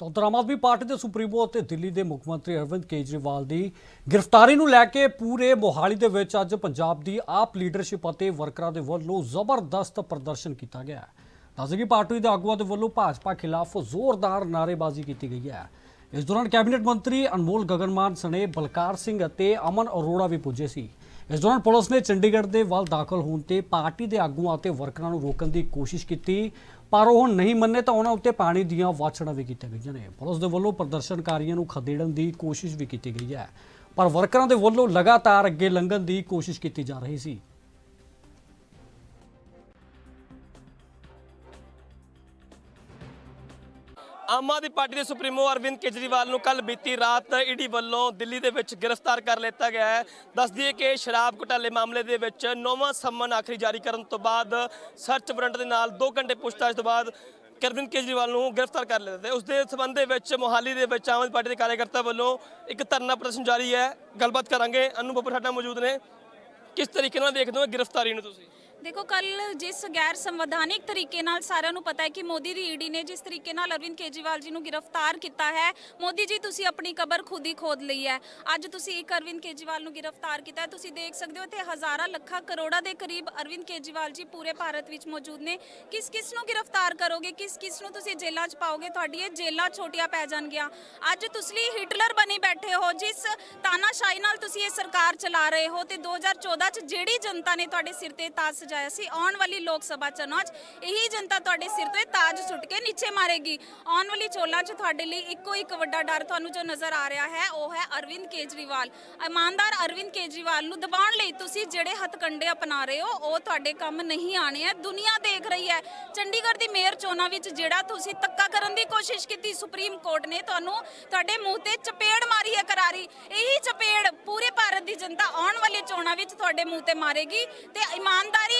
ਤਾਂ ਉੱਧਰ ਆਮ ਆਦਮੀ ਪਾਰਟੀ ਦੇ ਸੁਪਰੀਮੋ ਅਤੇ ਦਿੱਲੀ ਦੇ ਮੁੱਖ ਮੰਤਰੀ ਅਰਵਿੰਦ ਕੇਜਰੀਵਾਲ ਦੀ ਗ੍ਰਿਫਤਾਰੀ ਨੂੰ ਲੈ ਕੇ ਪੂਰੇ ਮੋਹਾਲੀ ਦੇ ਵਿੱਚ ਅੱਜ ਪੰਜਾਬ ਦੀ ਆਪ ਲੀਡਰਸ਼ਿਪ ਅਤੇ ਵਰਕਰਾਂ ਦੇ ਵੱਲੋਂ ਜ਼ਬਰਦਸਤ ਪ੍ਰਦਰਸ਼ਨ ਕੀਤਾ ਗਿਆ ਹੈ। ਦੱਸਦੇ ਕਿ ਪਾਰਟੀ ਦੇ ਆਗੂਆਂ ਦੇ ਵੱਲੋਂ ਭਾਜਪਾ ਖਿਲਾਫ ਜ਼ੋਰਦਾਰ ਨਾਅਰੇਬਾਜ਼ੀ ਕੀਤੀ ਗਈ ਹੈ। ਇਸ ਦੌਰਾਨ ਕੈਬਨਿਟ ਮੰਤਰੀ ਅਨਮੋਲ ਗਗਨਮਾਨ ਸਣੇ ਬਲਕਾਰ ਸਿੰਘ ਅਤੇ ਅਮਨ ਅਰੋੜਾ ਵੀ ਪੁੱਜੇ ਸੀ। ਇਸ ਦੌਰਾਨ ਪੁਲਿਸ ਨੇ ਚੰਡੀਗੜ੍ਹ ਦੇ ਵੱਲ ਦਾਖਲ ਹੋਣ ਤੇ ਪਾਰਟੀ ਦੇ ਆਗੂਆਂ ਅਤੇ ਵਰਕਰਾਂ ਨੂੰ ਰੋਕਣ ਦੀ ਕੋਸ਼ਿਸ਼ ਕੀਤੀ। ਪਰ ਉਹ ਨਹੀਂ ਮੰਨੇ ਤਾਂ ਉਹਨਾਂ ਉੱਤੇ ਪਾਣੀ ਦੀਆਂ ਵਾਛੜਾਂ ਵੀ ਕੀਤੀਆਂ ਗਈਆਂ ਨੇ। ਪੁਲਿਸ ਦੇ ਵੱਲੋਂ ਪ੍ਰਦਰਸ਼ਨਕਾਰੀਆਂ ਨੂੰ ਖਦੇੜਨ ਦੀ ਕੋਸ਼ਿਸ਼ ਵੀ ਕੀਤੀ ਗਈ ਹੈ। ਪਰ ਵਰਕਰਾਂ ਦੇ ਵੱਲੋਂ ਲਗਾਤਾਰ ਅੱਗੇ ਲੰਘਣ ਦੀ ਕੋਸ਼ਿਸ਼ ਕੀਤੀ ਜਾ ਰਹੀ ਸੀ। ਆਮ ਆਦਮੀ ਪਾਰਟੀ ਦੇ ਸੁਪਰੀਮੋ ਅਰਵਿੰਦ ਕੇਜਰੀਵਾਲ ਨੂੰ ਕੱਲ ਬੀਤੀ ਰਾਤ ਈਡੀ ਵੱਲੋਂ ਦਿੱਲੀ ਦੇ ਵਿੱਚ ਗ੍ਰਿਫਤਾਰ ਕਰ ਲਿੱਤਾ ਗਿਆ ਹੈ। ਦੱਸ ਦਈਏ ਕਿ ਸ਼ਰਾਬ ਘੁਟਾਲੇ ਮਾਮਲੇ ਦੇ ਵਿੱਚ ਨੌਵਾਂ ਸੰਮਨ ਆਖਰੀ ਜਾਰੀ ਕਰਨ ਤੋਂ ਬਾਅਦ ਸਰਚ ਵਾਰੰਟ ਦੇ ਨਾਲ 2 ਘੰਟੇ ਪੁੱਛਤਾਛ ਤੋਂ ਬਾਅਦ ਅਰਵਿੰਦ ਕੇਜਰੀਵਾਲ ਨੂੰ ਗ੍ਰਿਫਤਾਰ ਕਰ ਲਿਆ ਤੇ ਉਸ ਦੇ ਸਬੰਧ ਦੇ ਵਿੱਚ ਮੋਹਾਲੀ ਦੇ ਵਿੱਚ ਆਮ ਆਦਮੀ ਪਾਰਟੀ ਦੇ ਕਾਰਜਕਰਤਾ ਵੱਲੋਂ ਇੱਕ ਧਰਨਾ ਪ੍ਰਦਰਸ਼ਨ ਜਾਰੀ ਹੈ। ਗੱਲਬਾਤ ਕਰਾਂਗੇ। ਅਨੂ ਬੱਬਰ, ਸਾਡਾ ਮੌਜੂਦ ਨੇ। ਕਿਸ ਤਰੀਕੇ ਨਾਲ ਦੇਖਦੇ ਹੋ ਗ੍ਰਿਫਤਾਰੀ ਨੂੰ ਤੁਸੀਂ? ਦੇਖੋ, ਕੱਲ ਜਿਸ ਗੈਰ ਸੰਵਿਧਾਨਿਕ ਤਰੀਕੇ ਨਾਲ ਸਾਰਿਆਂ ਨੂੰ ਪਤਾ ਹੈ ਕਿ ਮੋਦੀ ਦੀ ਈਡੀ ਨੇ ਜਿਸ ਤਰੀਕੇ ਨਾਲ ਅਰਵਿੰਦ ਕੇਜਰੀਵਾਲ ਜੀ ਨੂੰ ਗ੍ਰਿਫਤਾਰ ਕੀਤਾ ਹੈ, ਮੋਦੀ ਜੀ, ਤੁਸੀਂ ਆਪਣੀ ਕਬਰ ਖੁਦ ਹੀ ਖੋਦ ਲਈ ਹੈ। ਅੱਜ ਤੁਸੀਂ ਇੱਕ ਅਰਵਿੰਦ ਕੇਜਰੀਵਾਲ ਨੂੰ ਗ੍ਰਿਫਤਾਰ ਕੀਤਾ ਹੈ। ਤੁਸੀਂ ਦੇਖ ਸਕਦੇ ਹੋ ਇੱਥੇ ਹਜ਼ਾਰਾਂ ਲੱਖਾਂ ਕਰੋੜਾਂ ਦੇ ਕਰੀਬ ਅਰਵਿੰਦ ਕੇਜਰੀਵਾਲ ਜੀ ਪੂਰੇ ਭਾਰਤ ਵਿੱਚ ਮੌਜੂਦ ਨੇ। ਕਿਸ ਕਿਸ ਨੂੰ ਗ੍ਰਿਫਤਾਰ ਕਰੋਗੇ? ਕਿਸ ਕਿਸ ਨੂੰ ਤੁਸੀਂ ਜੇਲ੍ਹਾਂ 'ਚ ਪਾਓਗੇ? ਤੁਹਾਡੀ ਇਹ ਜੇਲ੍ਹਾਂ ਛੋਟੀਆਂ ਪੈ ਜਾਣਗੀਆਂ। ਅੱਜ ਤੁਸੀਂ ਹਿਟਲਰ ਬਣੀ ਬੈਠੇ ਹੋ, ਜਿਸ ਤਾਨਾਸ਼ਾਹੀ ਨਾਲ ਤੁਸੀਂ ਇਹ ਸਰਕਾਰ ਚਲਾ ਰਹੇ ਹੋ ਤੇ 2014 'ਚ ਜਿਹੜੀ ਜਨਤਾ ਨੇ ਤੁਹਾਡੇ ਸਿਰ ਤੇ ਤਾਜ ਸਜਾਇਆ ਸੀ। ਆਉਣ ਵਾਲੀ ਲੋਕ ਸਭਾ ਚੋਣਾਂ 'ਚ ਇਹੀ ਜਨਤਾ ਤੁਹਾਡੇ ਸਿਰ ਤੋਂ ਇਹ ਤਾਜ ਸੁੱਟ ਕੇ ਨੀਚੇ ਮਾਰੇਗੀ। ਆਉਣ ਵਾਲੀ ਚੋਣਾਂ 'ਚ ਤੁਹਾਡੇ ਲਈ ਇੱਕੋ ਇੱਕ ਵੱਡਾ ਡਰ ਤੁਹਾਨੂੰ ਜੋ ਨਜ਼ਰ ਆ ਰਿਹਾ ਹੈ, ਉਹ ਹੈ ਅਰਵਿੰਦ ਕੇਜਰੀਵਾਲ। ਇਮਾਨਦਾਰ ਅਰਵਿੰਦ ਕੇਜਰੀਵਾਲ ਨੂੰ ਦਬਾਉਣ ਲਈ ਤੁਸੀਂ ਜਿਹੜੇ ਹੱਥਕੰਡੇ ਅਪਣਾ ਰਹੇ ਹੋ, ਉਹ ਤੁਹਾਡੇ ਕੰਮ ਨਹੀਂ ਆਣੇ ਹੈ। ਦੁਨੀਆ ਦੇਖ ਰਹੀ ਹੈ। ਚੰਡੀਗੜ੍ਹ ਦੀ ਮੇਅਰ ਚੋਣਾਂ ਵਿੱਚ ਜਿਹੜਾ ਤੁਸੀਂ ਤੱਕਾ ਕਰਨ ਦੀ ਕੋਸ਼ਿਸ਼ ਕੀਤੀ, ਸੁਪਰੀਮ ਕੋਰਟ ਨੇ ਤੁਹਾਨੂੰ ਤੁਹਾਡੇ ਮੂੰਹ ਤੇ ਚਪੇੜ ਮਾਰੀ ਹੈ ਕਰਾਰੀ। ਇਹੀ ਚਪੇੜ ਪੂਰੇ ਭਾਰਤ ਦੀ ਜਨਤਾ ਆਉਣ ਵਾਲੀ ਚੋਣਾਂ ਵਿੱਚ ਤੁਹਾਡੇ ਮੂੰਹ ਤੇ ਮਾਰੇਗੀ ਤੇ ਇਮਾਨਦਾਰੀ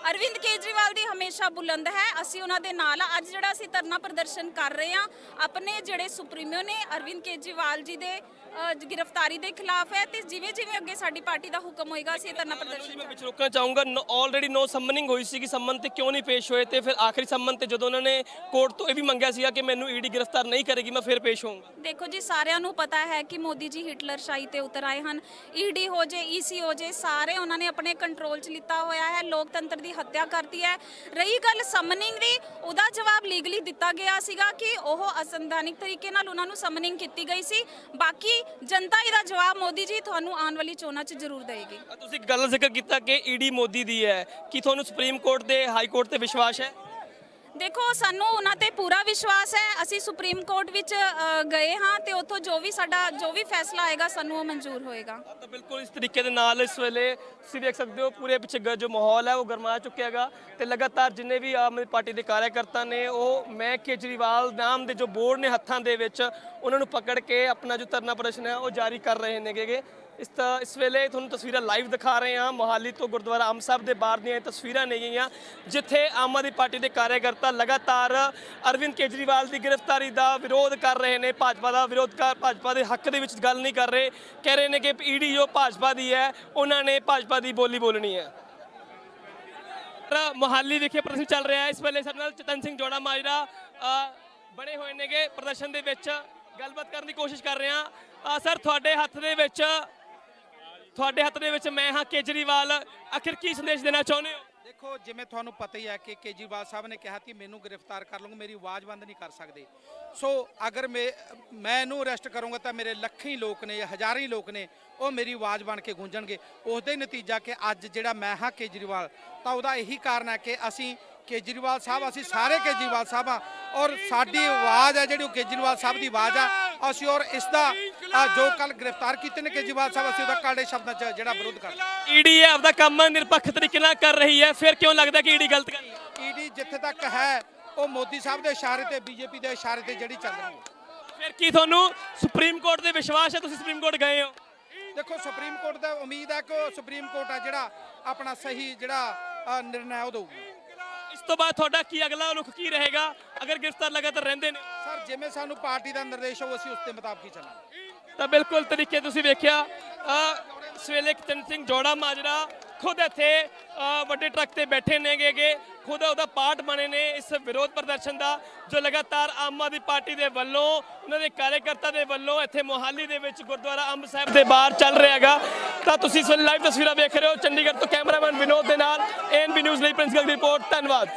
ਅਰਵਿੰਦ ਕੇਜਰੀਵਾਲ ਦੀ ਹਮੇਸ਼ਾ ਬੁਲੰਦ ਹੈ। ਅਸੀਂ ਉਹਨਾਂ ਦੇ ਨਾਲ ਆ। ਅੱਜ ਜਿਹੜਾ ਅਸੀਂ ਧਰਨਾ ਪ੍ਰਦਰਸ਼ਨ ਕਰ ਰਹੇ ਹਾਂ ਆਪਣੇ ਜਿਹੜੇ ਸੁਪਰੀਮੋ ਨੇ ਅਰਵਿੰਦ ਕੇਜਰੀਵਾਲ ਜੀ ਦੇ ਅ, ਗ੍ਰਿਫਤਾਰੀ ਦੇ ਖਿਲਾਫ ਹੈ ਤੇ ਜਿਵੇਂ ਜਿਵੇਂ ਅੱਗੇ ਸਾਡੀ ਪਾਰਟੀ ਦਾ ਹੁਕਮ ਹੋਏਗਾ ਅਸੀਂ ਇਹ ਧਰਨਾ ਪ੍ਰਦਰਸ਼ਨ ਮੈਂ ਵਿੱਚ ਰੋਕਣਾ ਚਾਹੂੰਗਾ। ਆਲਰੇਡੀ ਨੋ ਸਮਨਿੰਗ ਹੋਈ ਸੀ ਕਿ ਸੰਮਨ ਤੇ ਕਿਉਂ ਨਹੀਂ ਪੇਸ਼ ਹੋਏ ਤੇ ਫਿਰ ਆਖਰੀ ਸੰਮਨ ਤੇ ਜਦੋਂ ਉਹਨਾਂ ਨੇ ਕੋਰਟ ਤੋਂ ਇਹ ਵੀ ਮੰਗਿਆ ਸੀਗਾ ਕਿ ਮੈਨੂੰ ਈਡੀ ਗ੍ਰਿਫਤਾਰ ਨਹੀਂ ਕਰੇਗੀ ਮੈਂ ਫਿਰ ਪੇਸ਼ ਹੋਊਂਗਾ। ਦੇਖੋ ਜੀ ਸਾਰਿਆਂ ਨੂੰ ਪਤਾ ਹੈ ਕਿ ਮੋਦੀ ਜੀ ਹਿਟਲਰ ਸ਼ਾਹੀ ਤੇ ਉਤਰ ਆਏ ਹਨ। ਈਡੀ ਹੋ ਜੇ ਈਸੀ ਹੋ ਜੇ ਸਾਰੇ ਉਹਨਾਂ ਨੇ ਆਪਣੇ ਕੰਟਰੋਲ 'ਚ ਲਿੱਤਾ ਹੋਇਆ ਹੈ। ਲੋਕਤੰਤਰ ਦੀ ਹੱਤਿਆ ਕਰਤੀ ਹੈ। ਰਹੀ ਗੱਲ ਸਮਨਿੰਗ ਦੀ, ਉਹਦਾ ਜਵਾਬ ਲੀਗਲੀ ਦਿੱਤਾ ਗਿਆ ਸੀਗਾ ਕਿ ਉਹ ਅਸੰਵਿਧਾਨਿਕ ਤਰੀਕੇ ਨਾਲ ਉਹਨਾਂ ਨੂੰ ਸਮਨਿੰਗ ਕੀਤੀ ਗਈ ਸੀ। ਬਾਕੀ ਜਨਤਾ ਇਹਦਾ ਜਵਾਬ ਮੋਦੀ ਜੀ ਤੁਹਾਨੂੰ ਆਉਣ ਵਾਲੀ ਚੋਣਾਂ 'ਚ ਜ਼ਰੂਰ ਦੇਵੇਗੀ। ਤੁਸੀਂ ਗੱਲ ਜ਼ਿਕਰ ਕੀਤਾ ਕਿ ਈਡੀ ਮੋਦੀ ਦੀ ਹੈ। ਕੀ ਤੁਹਾਨੂੰ ਸੁਪਰੀਮ ਕੋਰਟ ਦੇ ਹਾਈ ਕੋਰਟ ਤੇ ਵਿਸ਼ਵਾਸ ਹੈ? ਦੇਖੋ ਸਾਨੂੰ ਉਹਨਾਂ ਤੇ ਪੂਰਾ ਵਿਸ਼ਵਾਸ ਹੈ। ਅਸੀਂ ਸੁਪਰੀਮ ਕੋਰਟ ਵਿੱਚ ਅ, ਗਏ ਹਾਂ ਤੇ ਉੱਥੋਂ ਜੋ ਵੀ ਸਾਡਾ ਜੋ ਵੀ ਫੈਸਲਾ ਆਏਗਾ ਸਾਨੂੰ ਉਹ ਮਨਜ਼ੂਰ ਹੋਏਗਾ। ਤਾਂ ਬਿਲਕੁਲ ਇਸ ਤਰੀਕੇ ਦੇ ਨਾਲ ਇਸ ਵੇਲੇ ਤੁਸੀਂ ਦੇਖ ਸਕਦੇ ਹੋ ਪੂਰੇ ਪਿੱਛੇ ਗ- ਜੋ ਮਾਹੌਲ ਹੈ ਉਹ ਗਰਮਾ ਚੁੱਕਿਆ ਹੈਗਾ ਤੇ ਲਗਾਤਾਰ ਜਿੰਨੇ ਵੀ ਆਮ ਆਦਮੀ ਪਾਰਟੀ ਦੇ ਕਾਰਜਕਰਤਾ ਨੇ ਉਹ ਮੈਂ ਕੇਜਰੀਵਾਲ ਨਾਮ ਦੇ ਜੋ ਬੋਰਡ ਨੇ ਹੱਥਾਂ ਦੇ ਵਿੱਚ ਉਹਨਾਂ ਨੂੰ ਪਕੜ ਕੇ ਆਪਣਾ ਜੋ ਧਰਨਾ ਪ੍ਰਦਰਸ਼ਨ ਹੈ ਉਹ ਜਾਰੀ ਕਰ ਰਹੇ ਨੇਗੇ। ਇਸ ਤ ਇਸ ਵੇਲੇ ਤੁਹਾਨੂੰ ਤਸਵੀਰਾਂ ਲਾਈਵ ਦਿਖਾ ਰਹੇ ਹਾਂ। ਮੋਹਾਲੀ ਤੋਂ ਗੁਰਦੁਆਰਾ ਅੰਬ ਸਾਹਿਬ ਦੇ ਬਾਹਰ ਦੀਆਂ ਇਹ ਤਸਵੀਰਾਂ ਨੇ ਗਈਆਂ। ਜਿੱਥੇ ਆਮ ਆਦਮੀ ਪਾਰਟੀ ਦੇ ਕਾਰਜਕਰਤਾ ਲਗਾਤਾਰ ਅਰਵਿੰਦ ਕੇਜਰੀਵਾਲ ਦੀ ਗ੍ਰਿਫਤਾਰੀ ਦਾ ਵਿਰੋਧ ਕਰ ਰਹੇ ਨੇ। ਭਾਜਪਾ ਦਾ ਵਿਰੋਧ ਕਰ ਭਾਜਪਾ ਦੇ ਹੱਕ ਦੇ ਵਿੱਚ ਗੱਲ ਨਹੀਂ ਕਰ ਰਹੇ। ਕਹਿ ਰਹੇ ਨੇ ਕਿ ਈਡੀ ਜੋ ਭਾਜਪਾ ਦੀ ਹੈ ਉਹਨਾਂ ਨੇ ਭਾਜਪਾ ਦੀ ਬੋਲੀ ਬੋਲਣੀ ਹੈ। ਤਾਂ ਮੋਹਾਲੀ ਵਿਖੇ ਪ੍ਰਦਰਸ਼ਨ ਚੱਲ ਰਿਹਾ ਹੈ। ਇਸ ਵੇਲੇ ਸਾਡੇ ਨਾਲ ਚਤਨ ਸਿੰਘ ਜੋੜਾ ਮਾਜਰਾ ਅ, ਬਣੇ ਹੋਏ ਨੇਗੇ। ਪ੍ਰਦਰਸ਼ਨ ਦੇ ਵਿੱਚ ਗੱਲਬਾਤ ਕਰਨ ਦੀ ਕੋਸ਼ਿਸ਼ ਕਰ ਰਹੇ ਹਾਂ। ਸਰ ਤੁਹਾਡੇ ਹੱਥ ਦੇ ਵਿੱਚ ਤੁਹਾਡੇ ਹੱਥ ਦੇ ਵਿੱਚ ਮੈਂ ਹਾਂ ਕੇਜਰੀਵਾਲ। ਆਖਿਰ ਕੀ ਸੰਦੇਸ਼ ਦੇਣਾ ਚਾਹੁੰਦੇ ਹੋ? ਦੇਖੋ, ਜਿਵੇਂ ਤੁਹਾਨੂੰ ਪਤਾ ਹੀ ਹੈ ਕਿ ਕੇਜਰੀਵਾਲ ਸਾਹਿਬ ਨੇ ਕਿਹਾ ਕਿ ਮੈਨੂੰ ਗ੍ਰਿਫਤਾਰ ਕਰ ਲਓਗੇ ਮੇਰੀ ਆਵਾਜ਼ ਬੰਦ ਨਹੀਂ ਕਰ ਸਕਦੇ। ਸੋ ਅਗਰ ਮੈਂ ਮੈਂ ਇਹਨੂੰ ਅਰੈਸਟ ਕਰੂੰਗਾ ਤਾਂ ਮੇਰੇ ਲੱਖਾਂ ਹੀ ਲੋਕ ਨੇ ਜਾਂ ਹਜ਼ਾਰਾਂ ਹੀ ਲੋਕ ਨੇ, ਉਹ ਮੇਰੀ ਆਵਾਜ਼ ਬਣ ਕੇ ਗੂੰਜਣਗੇ। ਉਸ ਦਾ ਹੀ ਨਤੀਜਾ ਕਿ ਅੱਜ ਜਿਹੜਾ ਮੈਂ ਹਾਂ ਕੇਜਰੀਵਾਲ, ਤਾਂ ਉਹਦਾ ਇਹੀ ਕਾਰਨ ਹੈ ਕਿ ਅਸੀਂ ਕੇਜਰੀਵਾਲ ਸਾਹਿਬ, ਅਸੀਂ ਸਾਰੇ ਕੇਜਰੀਵਾਲ ਸਾਹਿਬ ਆ ਔਰ ਸਾਡੀ ਆਵਾਜ਼ ਹੈ ਜਿਹੜੀ ਉਹ ਕੇਜਰੀਵਾਲ ਸਾਹਿਬ ਦੀ ਆਵਾਜ਼ ਆ। ਅਸੀਂ ਔਰ ਇਸ ਦਾ ਜੋ ਕੱਲ ਗ੍ਰਿਫਤਾਰ ਕੀਤੇ ਨੇ ਕੇਜਰੀਵਾਲ ਸਾਹਿਬ ਅਸੀਂ ਉਹਦਾ ਕਾੜੇ ਸ਼ਬਦਾਂ 'ਚ ਜਿਹੜਾ ਵਿਰੋਧ ਕਰਦੇ ਈਡੀ ਆਪਦਾ ਕੰਮ ਨਿਰਪੱਖ ਤਰੀਕੇ ਨਾਲ ਕਰ ਰਹੀ ਹੈ। ਫਿਰ ਕਿਉਂ ਲੱਗਦਾ ਕਿ ਈਡੀ ਗਲਤ ਕਰ ਰਹੀ ਈਡੀ ਜਿੱਥੇ ਤੱਕ ਹੈ ਉਹ ਮੋਦੀ ਸਾਹਿਬ ਦੇ ਇਸ਼ਾਰੇ ਤੇ ਬੀਜੇਪੀ ਦੇ ਇਸ਼ਾਰੇ ਤੇ ਜਿਹੜੀ ਚੱਲ ਰਹੀ ਹੈ। ਫਿਰ ਕੀ ਤੁਹਾਨੂੰ ਸੁਪਰੀਮ ਕੋਰਟ ਦੇ ਵਿਸ਼ਵਾਸ ਹੈ? ਤੁਸੀਂ ਸੁਪਰੀਮ ਕੋਰਟ ਗਏ ਹੋ। ਦੇਖੋ ਸੁਪਰੀਮ ਕੋਰਟ ਦਾ ਉਮੀਦ ਹੈ ਕਿ ਉਹ ਸੁਪਰੀਮ ਕੋਰਟ ਆ ਜਿਹੜਾ ਆਪਣਾ ਸਹੀ ਜਿਹੜਾ ਨਿਰਣੈ ਉਹ ਦਊਗੀ। ਇਸ ਤੋਂ ਬਾਅਦ ਤੁਹਾਡਾ ਕੀ ਅਗਲਾ ਰੁਖ ਕੀ ਰਹੇਗਾ? ਅਗਰ ਗ੍ਰਿਫਤਾਰ ਲਗਾਤਾਰ ਰਹਿੰਦੇ ਨੇ। ਸਰ ਜਿਵੇਂ ਸਾਨੂੰ ਪਾਰਟੀ ਦਾ ਨਿਰਦੇਸ਼ ਹੋ ਅਸੀਂ ਉਸ ਦੇ ਮੁਤਾਬਕ ਹੀ ਚੱਲਾਂਗੇ। ਤਾਂ ਬਿਲਕੁਲ ਤਰੀਕੇ ਤੁਸੀਂ ਵੇਖਿਆ ਸਵੇਲੇ ਇਸ ਸਿੰਘ ਜੋੜਾ ਮਾਜਰਾ ਖੁਦ ਇੱਥੇ ਵੱਡੇ ਟਰੱਕ ਤੇ ਬੈਠੇ ਨੇਗੇ ਖੁਦ ਉਹਦਾ ਪਾਰਟ ਬਣੇ ਨੇ ਇਸ ਵਿਰੋਧ ਪ੍ਰਦਰਸ਼ਨ ਦਾ, ਜੋ ਲਗਾਤਾਰ ਆਮ ਆਦਮੀ ਪਾਰਟੀ ਦੇ ਵੱਲੋਂ, ਉਹਨਾਂ ਦੇ ਕਾਰਜਕਰਤਾ ਦੇ ਵੱਲੋਂ ਇੱਥੇ ਮੋਹਾਲੀ ਦੇ ਵਿੱਚ ਗੁਰਦੁਆਰਾ ਅੰਬ ਸਾਹਿਬ ਦੇ ਬਾਹਰ ਚੱਲ ਰਿਹਾ ਹੈਗਾ। ਤਾਂ ਤੁਸੀਂ ਇਸ ਲਾਈਵ ਤਸਵੀਰਾਂ ਵੇਖ ਰਹੇ ਹੋ ਚੰਡੀਗੜ੍ਹ ਤੋਂ ਕੈਮਰਾਮੈਨ ਵਿਨੋਦ ਦੇ ਨਾਲ ਐਨਬੀ ਨਿਊਜ਼ ਲਈ ਪ੍ਰਿੰਸੀਪਲ ਦੀ ਰਿਪੋਰਟ, ਧੰਨਵਾਦ।